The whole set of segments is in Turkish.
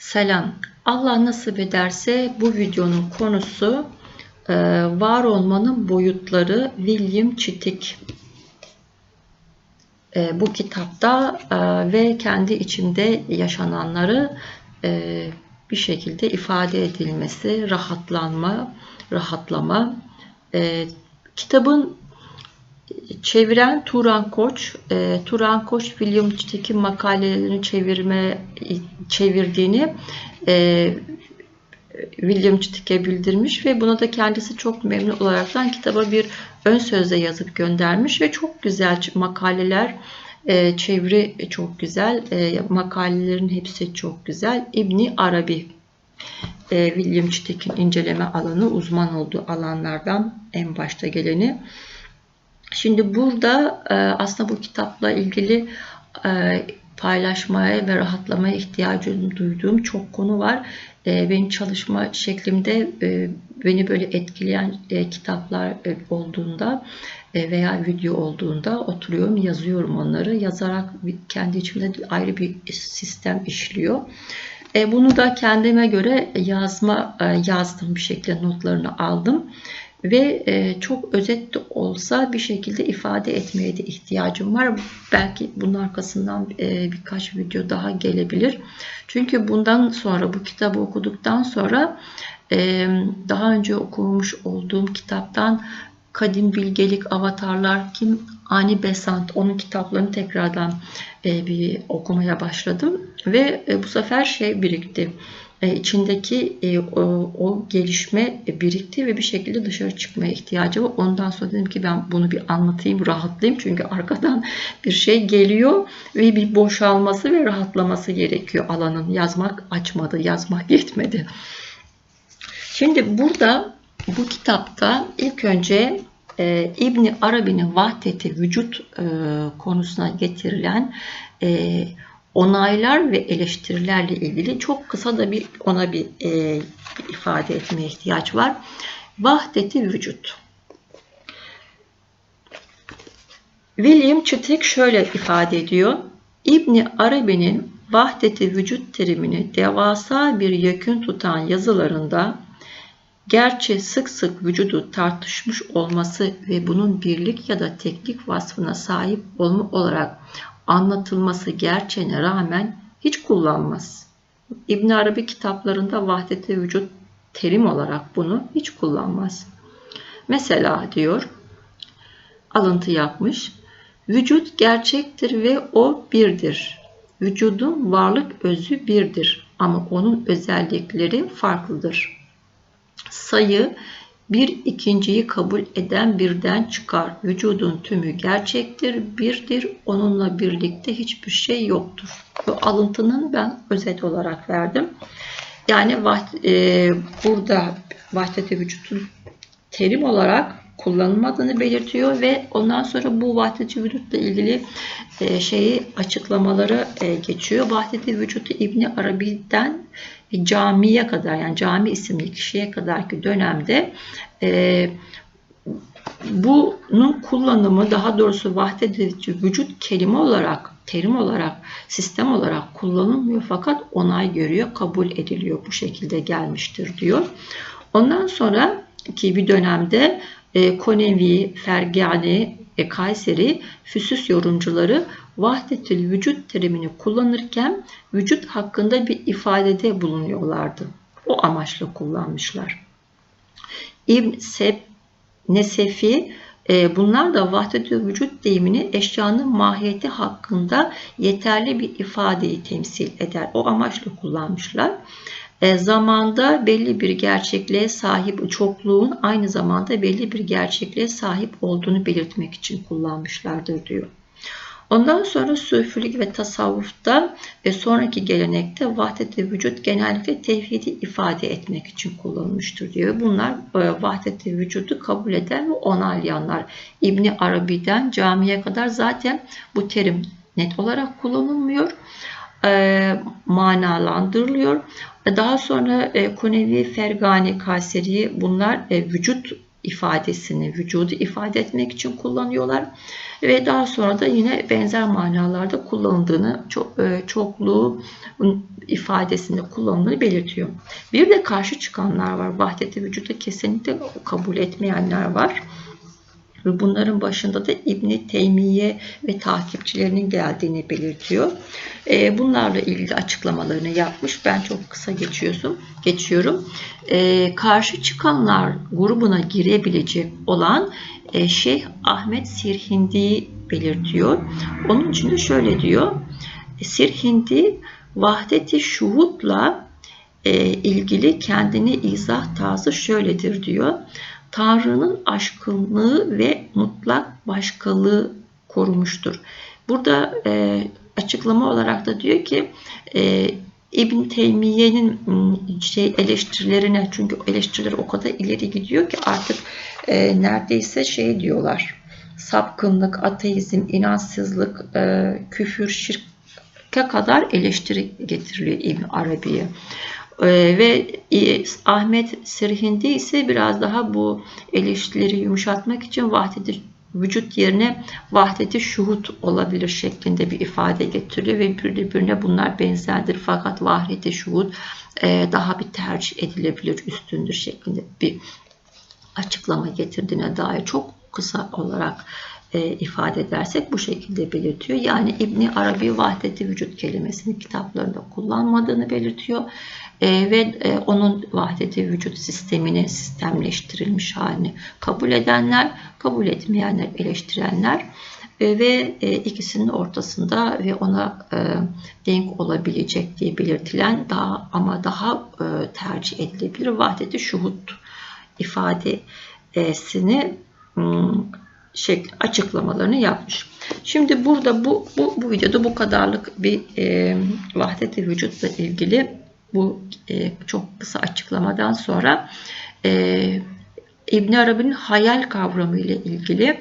Selam. Allah nasip ederse bu videonun konusu e, var olmanın boyutları William Chittick. E, bu kitapta e, ve kendi içimde yaşananları bir şekilde ifade edilmesi, rahatlanma, rahatlama. Kitabın çeviren Turan Koç. Turan Koç William Chittick'in makalelerini çevirme çevirdiğini e, William Chittick'e bildirmiş ve buna da kendisi çok memnun olaraktan kitaba bir ön sözle yazıp göndermiş ve çok güzel makaleler e, çeviri çok güzel e, makalelerin hepsi çok güzel İbni Arabi e, William Chittick'in inceleme alanı uzman olduğu alanlardan en başta geleni şimdi burada e, aslında bu kitapla ilgili e, paylaşmaya ve rahatlamaya ihtiyacı duyduğum çok konu var. E, benim çalışma şeklimde e, beni böyle etkileyen e, kitaplar olduğunda veya video olduğunda oturuyorum, yazıyorum onları. Yazarak kendi içimde ayrı bir sistem işliyor. Bunu da kendime göre yazma yazdım bir şekilde notlarını aldım ve e, çok özet de olsa bir şekilde ifade etmeye de ihtiyacım var. Belki bunun arkasından e, birkaç video daha gelebilir. Çünkü bundan sonra bu kitabı okuduktan sonra e, daha önce okumuş olduğum kitaptan Kadim Bilgelik Avatarlar Kim Ani Besant onun kitaplarını tekrardan bir okumaya başladım ve bu sefer şey birikti e, içindeki e, o, gelişme birikti ve bir şekilde dışarı çıkmaya ihtiyacı var. Ondan sonra dedim ki ben bunu bir anlatayım, rahatlayayım. Çünkü arkadan bir şey geliyor ve bir boşalması ve rahatlaması gerekiyor alanın. Yazmak açmadı, yazmak yetmedi. Şimdi burada bu kitapta ilk önce e, İbni Arabi'nin vahdeti vücut e, konusuna getirilen e, onaylar ve eleştirilerle ilgili çok kısa da bir ona bir, e, bir ifade etmeye ihtiyaç var. Vahdeti vücut. William Chittick şöyle ifade ediyor. İbni Arabi'nin vahdeti vücut terimini devasa bir yakın tutan yazılarında gerçi sık sık vücudu tartışmış olması ve bunun birlik ya da teknik vasfına sahip olma olarak anlatılması gerçeğine rağmen hiç kullanmaz. İbn Arabi kitaplarında vahdete vücut terim olarak bunu hiç kullanmaz. Mesela diyor, alıntı yapmış, vücut gerçektir ve o birdir. Vücudun varlık özü birdir ama onun özellikleri farklıdır. Sayı bir ikinciyi kabul eden birden çıkar. Vücudun tümü gerçektir, birdir. Onunla birlikte hiçbir şey yoktur. Bu alıntının ben özet olarak verdim. Yani e, burada vahdeti vücudun terim olarak kullanılmadığını belirtiyor ve ondan sonra bu vahdeti vücutla ilgili e, şeyi açıklamaları e, geçiyor. Vahdeti vücutu İbni Arabi'den camiye kadar yani cami isimli kişiye kadarki dönemde e, bunun kullanımı daha doğrusu vahdedici vücut kelime olarak terim olarak sistem olarak kullanılmıyor fakat onay görüyor kabul ediliyor bu şekilde gelmiştir diyor. Ondan sonra ki bir dönemde e, Konevi, Fergani, e, Kayseri füsüs yorumcuları vahdetül vücut terimini kullanırken vücut hakkında bir ifadede bulunuyorlardı. O amaçla kullanmışlar. İbn Seb Nesefi e, bunlar da vahdetül vücut deyimini eşyanın mahiyeti hakkında yeterli bir ifadeyi temsil eder. O amaçla kullanmışlar. E, zamanda belli bir gerçekliğe sahip çokluğun aynı zamanda belli bir gerçekliğe sahip olduğunu belirtmek için kullanmışlardır diyor. Ondan sonra sufilik ve tasavvufta ve sonraki gelenekte vahdet-i vücut genellikle tevhidi ifade etmek için kullanılmıştır diyor. Bunlar e, vahdet-i vücudu kabul eden ve onaylayanlar. İbni Arabi'den camiye kadar zaten bu terim net olarak kullanılmıyor. E, manalandırılıyor. Daha sonra e, Konevi, Fergani, Kaseri bunlar e, vücut ifadesini, vücudu ifade etmek için kullanıyorlar. Ve daha sonra da yine benzer manalarda kullanıldığını, çok, e, çokluğu ifadesinde kullanıldığını belirtiyor. Bir de karşı çıkanlar var. Vahdeti vücudu kesinlikle kabul etmeyenler var. Ve bunların başında da İbni Teymiye ve takipçilerinin geldiğini belirtiyor. E, bunlarla ilgili açıklamalarını yapmış. Ben çok kısa geçiyorsun, geçiyorum. E, karşı çıkanlar grubuna girebilecek olan e, Şeyh Ahmet Sirhindi'yi belirtiyor. Onun için de şöyle diyor. Sirhindi vahdeti şuhutla ilgili kendini izah tarzı şöyledir diyor. Tanrı'nın aşkınlığı ve mutlak başkalığı korumuştur. Burada e, açıklama olarak da diyor ki e, İbn Teymiye'nin şey eleştirilerine çünkü eleştirileri o kadar ileri gidiyor ki artık e, neredeyse şey diyorlar sapkınlık, ateizm, inançsızlık, e, küfür, şirke kadar eleştiri getiriliyor İbn Arabi'ye. Ee, ve Ahmet Sirhindi ise biraz daha bu eleştirileri yumuşatmak için vahdeti vücut yerine vahdeti şuhut olabilir şeklinde bir ifade getiriyor ve birbirine bunlar benzerdir fakat vahdeti şuhut e, daha bir tercih edilebilir üstündür şeklinde bir açıklama getirdiğine dair çok kısa olarak e, ifade edersek bu şekilde belirtiyor. Yani İbni Arabi vahdeti vücut kelimesini kitaplarında kullanmadığını belirtiyor. E, ve e, onun vahdeti vücut sistemini sistemleştirilmiş halini kabul edenler, kabul etmeyenler, eleştirenler e, ve e, ikisinin ortasında ve ona e, denk olabilecek diye belirtilen daha ama daha e, tercih edilebilir vahdeti şuhut ifadesini hmm, şey, açıklamalarını yapmış. Şimdi burada bu, bu, bu videoda bu kadarlık bir e, vahdeti vücutla ilgili bu e, çok kısa açıklamadan sonra e, İbn Arabi'nin hayal kavramı ile ilgili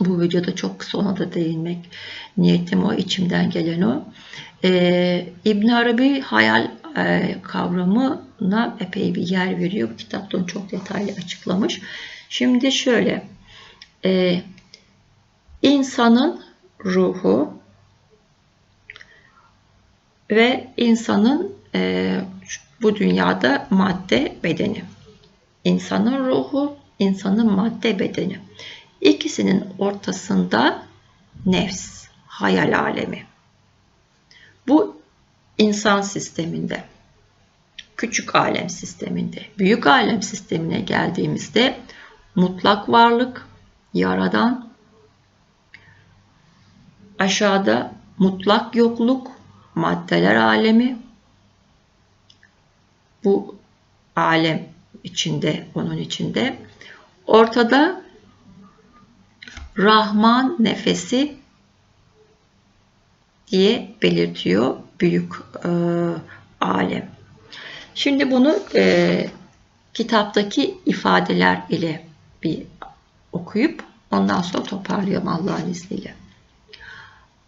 bu videoda çok kısa ona da değinmek niyetim o içimden gelen o. E, İbn Arabi hayal e, kavramına epey bir yer veriyor. Bu kitapta onu çok detaylı açıklamış. Şimdi şöyle e, insanın ruhu ve insanın e, bu dünyada madde bedeni. İnsanın ruhu, insanın madde bedeni. İkisinin ortasında nefs, hayal alemi. Bu insan sisteminde, küçük alem sisteminde, büyük alem sistemine geldiğimizde mutlak varlık, yaradan, aşağıda mutlak yokluk, maddeler alemi, bu alem içinde, onun içinde. Ortada Rahman nefesi diye belirtiyor büyük e, alem. Şimdi bunu e, kitaptaki ifadeler ile bir okuyup ondan sonra toparlayalım Allah'ın izniyle.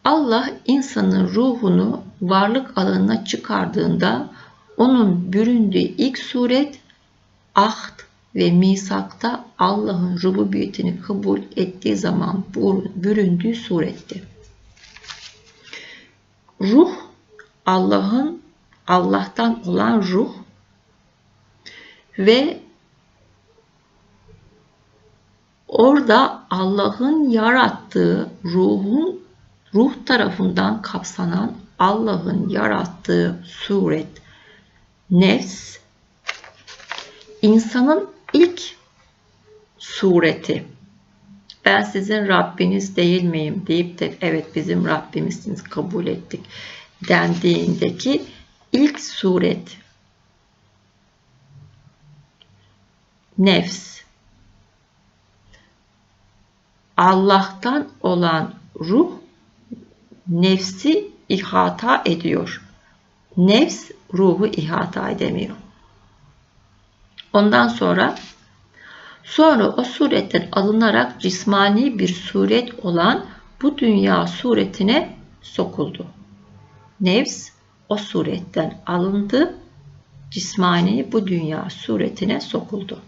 Allah insanın ruhunu varlık alanına çıkardığında onun büründüğü ilk suret ahd ve misakta Allah'ın rububiyetini kabul ettiği zaman büründüğü suretti. Ruh Allah'ın Allah'tan olan ruh ve orada Allah'ın yarattığı ruhun ruh tarafından kapsanan Allah'ın yarattığı suret nefs insanın ilk sureti. Ben sizin Rabbiniz değil miyim deyip de evet bizim Rabbimizsiniz kabul ettik dendiğindeki ilk suret nefs Allah'tan olan ruh nefsi ihata ediyor. Nefs ruhu ihata edemiyor. Ondan sonra sonra o suretten alınarak cismani bir suret olan bu dünya suretine sokuldu. Nefs o suretten alındı, cismani bu dünya suretine sokuldu.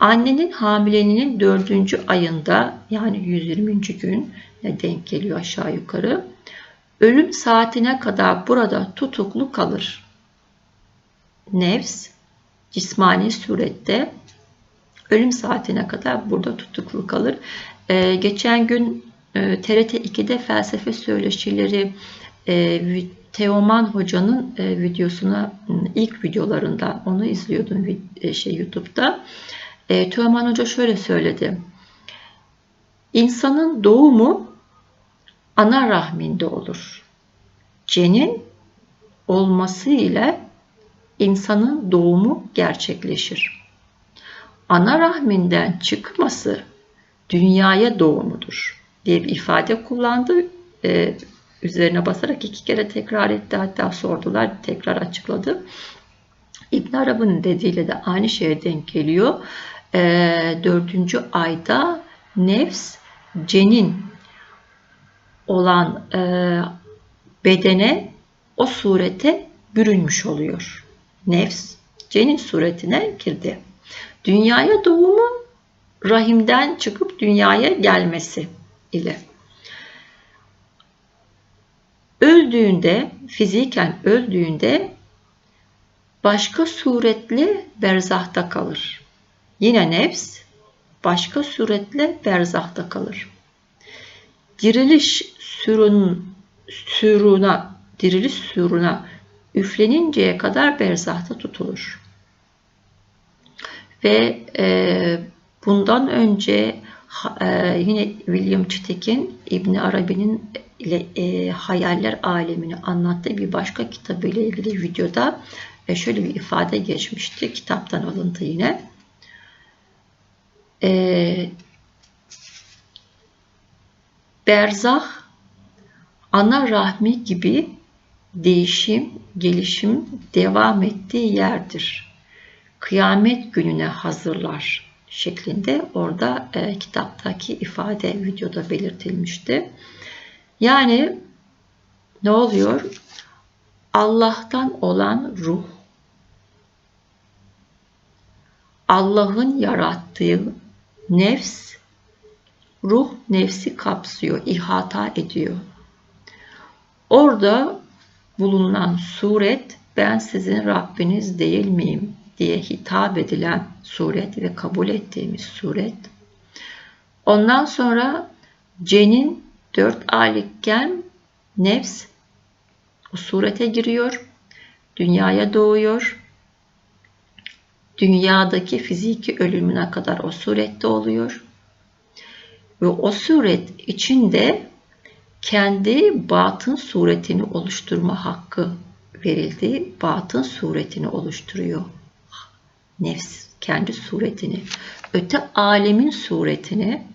Annenin hamileliğinin dördüncü ayında yani 120. gün denk geliyor aşağı yukarı. Ölüm saatine kadar burada tutuklu kalır. Nefs cismani surette ölüm saatine kadar burada tutuklu kalır. Ee, geçen gün e, TRT 2'de felsefe söyleşileri e, Teoman Hoca'nın e, videosuna ilk videolarında onu izliyordum e, şey YouTube'da. E, Teoman Hoca şöyle söyledi. İnsanın doğumu ana rahminde olur. Cenin olması ile insanın doğumu gerçekleşir. Ana rahminden çıkması dünyaya doğumudur diye bir ifade kullandı. Ee, üzerine basarak iki kere tekrar etti. Hatta sordular, tekrar açıkladı. İbn Arab'ın dediğiyle de aynı şeye denk geliyor. Ee, dördüncü ayda nefs cenin olan e, bedene o surete bürünmüş oluyor. Nefs cenin suretine girdi. Dünyaya doğumu rahimden çıkıp dünyaya gelmesi ile. Öldüğünde, fiziken öldüğünde başka suretle berzahta kalır. Yine nefs başka suretle berzahta kalır. Diriliş sürün, süruna, diriliş süruna üfleninceye kadar berzahta tutulur. Ve e, bundan önce e, yine William Çitek'in İbni Arabi'nin ile e, hayaller alemini anlattığı bir başka kitabı ile ilgili videoda e, şöyle bir ifade geçmişti. Kitaptan alıntı yine. E, berzah ana rahmi gibi değişim, gelişim devam ettiği yerdir. Kıyamet gününe hazırlar şeklinde orada e, kitaptaki ifade videoda belirtilmişti. Yani ne oluyor? Allah'tan olan ruh Allah'ın yarattığı nefs ruh nefsi kapsıyor, ihata ediyor. Orada bulunan suret ben sizin Rabbiniz değil miyim diye hitap edilen suret ve kabul ettiğimiz suret. Ondan sonra cenin dört aylıkken nefs o surete giriyor, dünyaya doğuyor. Dünyadaki fiziki ölümüne kadar o surette oluyor. Ve o suret içinde kendi batın suretini oluşturma hakkı verildi. Batın suretini oluşturuyor. Nefs kendi suretini. Öte alemin suretini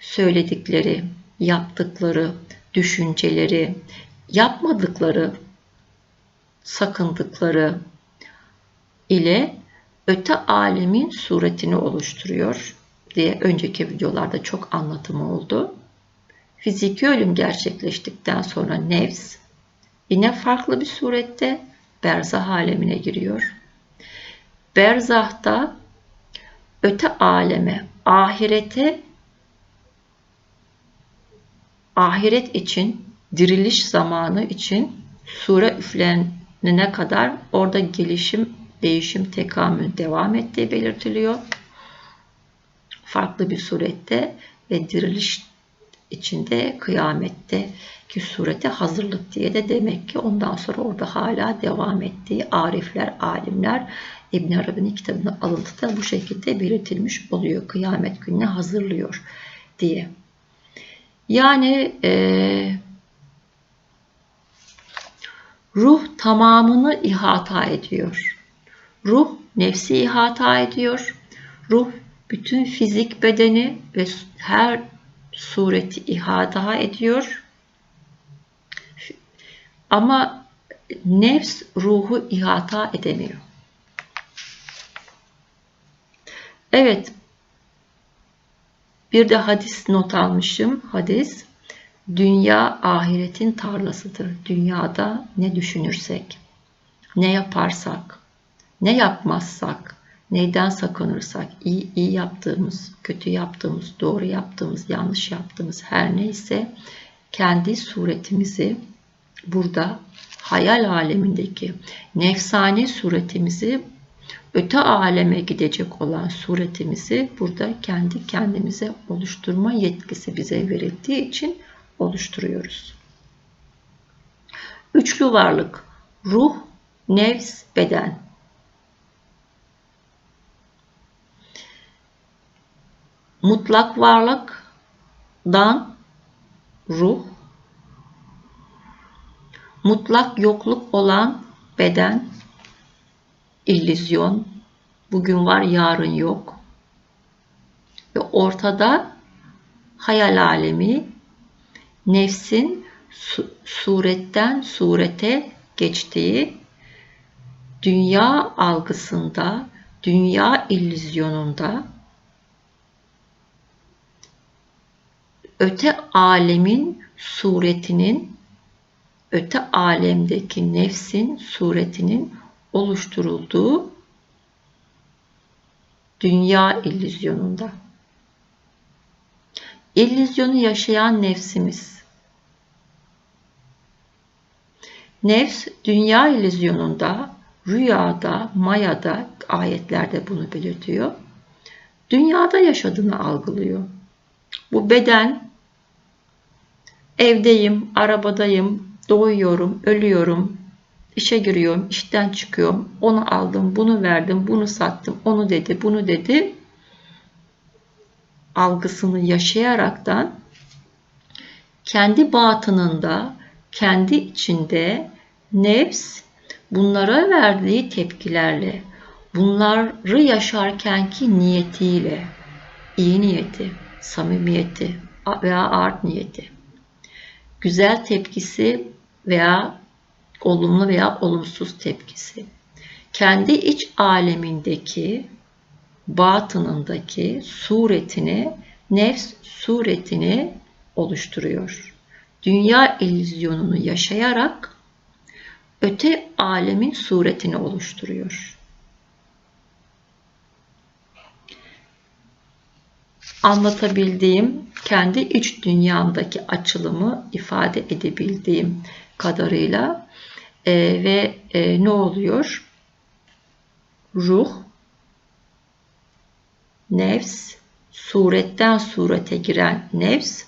söyledikleri, yaptıkları, düşünceleri, yapmadıkları, sakındıkları ile öte alemin suretini oluşturuyor diye önceki videolarda çok anlatımı oldu. Fiziki ölüm gerçekleştikten sonra nefs yine farklı bir surette berzah alemine giriyor. Berzahta öte aleme, ahirete ahiret için, diriliş zamanı için sure üflenene kadar orada gelişim, değişim, tekamül devam ettiği belirtiliyor. Farklı bir surette ve diriliş içinde kıyamette ki surete hazırlık diye de demek ki ondan sonra orada hala devam ettiği arifler, alimler İbn Arabi'nin kitabında alıntıda bu şekilde belirtilmiş oluyor. Kıyamet gününe hazırlıyor diye. Yani e, ruh tamamını ihata ediyor. Ruh nefsi ihata ediyor. Ruh bütün fizik bedeni ve her sureti ihata ediyor. Ama nefs ruhu ihata edemiyor. Evet. Bir de hadis not almışım. Hadis dünya ahiretin tarlasıdır. Dünyada ne düşünürsek, ne yaparsak, ne yapmazsak, neyden sakınırsak, iyi, iyi yaptığımız, kötü yaptığımız, doğru yaptığımız, yanlış yaptığımız her neyse kendi suretimizi burada hayal alemindeki nefsani suretimizi öte aleme gidecek olan suretimizi burada kendi kendimize oluşturma yetkisi bize verildiği için oluşturuyoruz. Üçlü varlık ruh, nefs, beden. Mutlak varlıktan ruh, mutlak yokluk olan beden, illüzyon, bugün var yarın yok. Ve ortada hayal alemi, nefsin su suretten surete geçtiği dünya algısında, dünya illüzyonunda öte alemin suretinin öte alemdeki nefsin suretinin oluşturulduğu dünya illüzyonunda. İllüzyonu yaşayan nefsimiz. Nefs dünya illüzyonunda, rüyada, mayada ayetlerde bunu belirtiyor. Dünyada yaşadığını algılıyor. Bu beden evdeyim, arabadayım, doğuyorum, ölüyorum, işe giriyorum, işten çıkıyorum, onu aldım, bunu verdim, bunu sattım, onu dedi, bunu dedi. Algısını yaşayaraktan kendi batınında, kendi içinde nefs bunlara verdiği tepkilerle, bunları yaşarkenki niyetiyle, iyi niyeti, samimiyeti veya art niyeti, güzel tepkisi veya olumlu veya olumsuz tepkisi, kendi iç alemindeki batınındaki suretini, nefs suretini oluşturuyor. Dünya illüzyonunu yaşayarak öte alemin suretini oluşturuyor. Anlatabildiğim, kendi iç dünyamdaki açılımı ifade edebildiğim kadarıyla e, ve e, ne oluyor? Ruh, nefs, suretten surete giren nefs,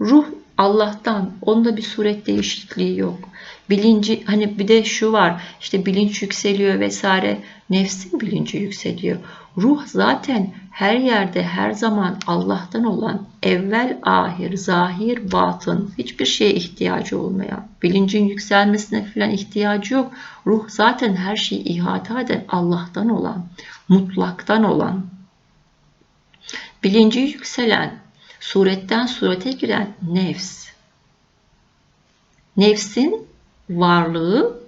ruh Allah'tan. Onda bir suret değişikliği yok. Bilinci hani bir de şu var işte bilinç yükseliyor vesaire nefsin bilinci yükseliyor. Ruh zaten her yerde her zaman Allah'tan olan evvel ahir, zahir, batın hiçbir şeye ihtiyacı olmayan bilincin yükselmesine falan ihtiyacı yok. Ruh zaten her şeyi ihata eden Allah'tan olan, mutlaktan olan, bilinci yükselen, suretten surete giren nefs. Nefsin varlığı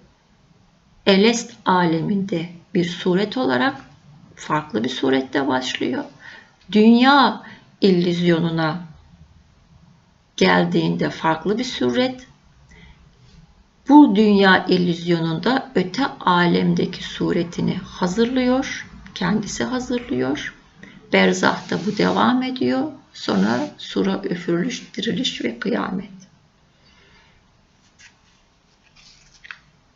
elest aleminde bir suret olarak farklı bir surette başlıyor. Dünya illüzyonuna geldiğinde farklı bir suret. Bu dünya illüzyonunda öte alemdeki suretini hazırlıyor, kendisi hazırlıyor. Berzah'ta bu devam ediyor. Sonra sura üfürülüş, diriliş ve kıyamet.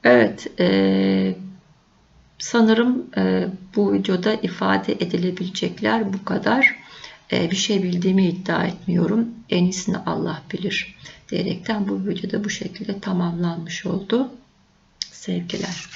Evet, e, sanırım e, bu videoda ifade edilebilecekler bu kadar. E, bir şey bildiğimi iddia etmiyorum. En iyisini Allah bilir diyerekten bu videoda bu şekilde tamamlanmış oldu. Sevgiler.